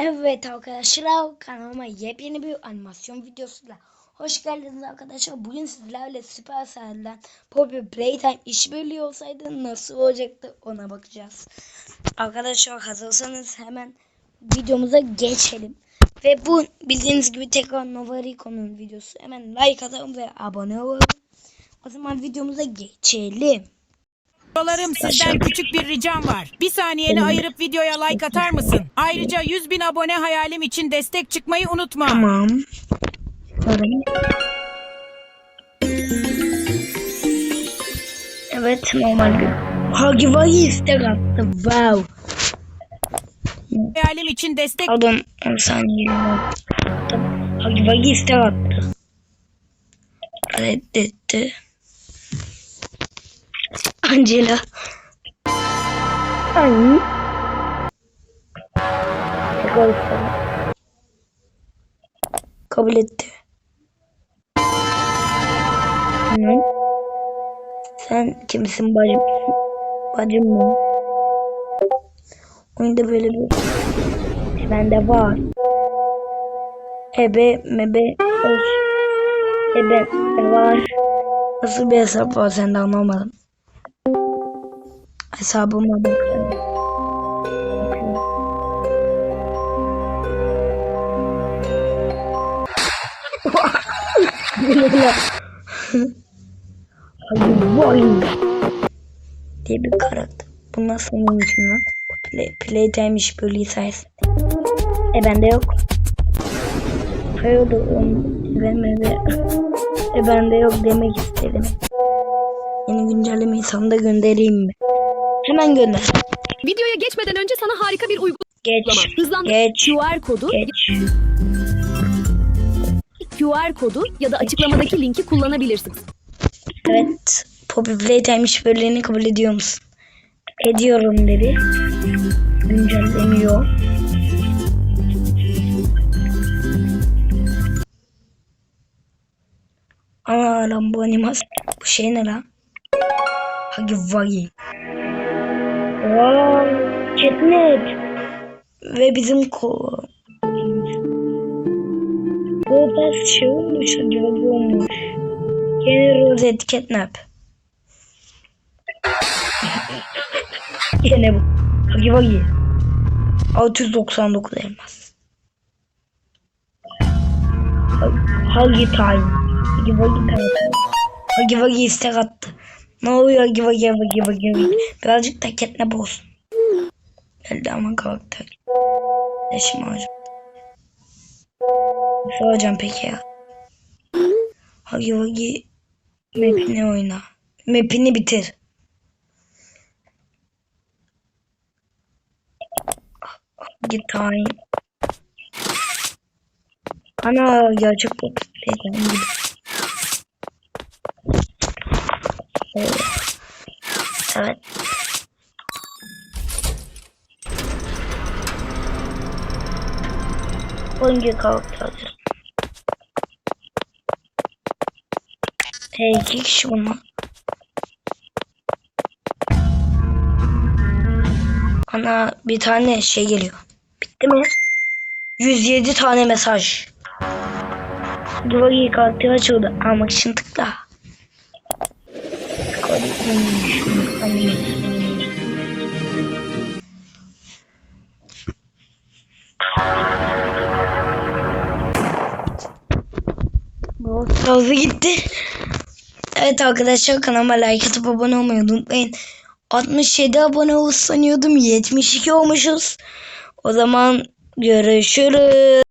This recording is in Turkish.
Evet arkadaşlar kanalıma yepyeni bir animasyon videosuyla hoş geldiniz arkadaşlar. Bugün sizlerle Supercell'den Poppy Playtime işbirliği olsaydı nasıl olacaktı ona bakacağız. Arkadaşlar hazırsanız hemen videomuza geçelim. Ve bu bildiğiniz gibi tekrar Nova Rico'nun videosu. Hemen like atalım ve abone olalım. O zaman videomuza geçelim. Dolarım sizden küçük bir ricam var. Bir saniyeni ayırıp videoya like atar mısın? Ayrıca 100 bin abone hayalim için destek çıkmayı unutma. Tamam. Çıkarım. Evet normal gün. Hagivari istek attı. Wow. Hayalim için destek Pardon 10 saniye. Hagivari istek attı. Reddetti. Angela. Ay. Kabul etti. Hı? Sen kimsin bacım? Bacım mı? Oyunda böyle bir bende var. Ebe mebe hoş. Ebe var. Nasıl bir hesap var sende anlamadım. Hesabıma bakıyorum. Diye bir karakter. Bu nasıl için lan? Play, Playtime işbirliği sayesinde. E bende yok. Hayırdır onun vermedi. E bende yok demek istedim. Yeni güncellemeyi sana da göndereyim mi? Hemen gönder. Videoya geçmeden önce sana harika bir uygulama. Geç. Hızlandır. Geç. QR kodu, Geç. QR kodu ya da açıklamadaki linki kullanabilirsin. Evet. Poppy Playtime işbirliğini kabul ediyor musun? Ediyorum dedi. Güncelleniyor. Ana lan bu animasyon. Bu şey ne lan? Hagi Vagi. Wow. Catnap. Ve bizim ko... Bu tarz şey olmuş acaba bu olmuş. Yeni rozet catnap. Yine bu. Hagi Vagi. 699 elmas. Hagi time. Hagi Vagi time. Hagi Vagi istek attı. Ne oluyor Vagi Hagi Vagi Vagi. Birazcık da catnap olsun. Geldi ama karakter. Leşim hocam. Ne soracağım peki ya? Hagi Vagi map'ini oyna. Map'ini bitir. Hagi time. Ana gerçek bu. Playtime gibi. Evet. Karakter? Hey, iki kişi bunlar. Ana bir tane şey geliyor. Bitti mi? 107 tane mesaj. Duvarı karakter açıldı. Almak için tıkla. Hızlı gitti. Evet arkadaşlar kanalıma like atıp abone olmayı unutmayın. 67 abone olmuş sanıyordum. 72 olmuşuz. O zaman görüşürüz.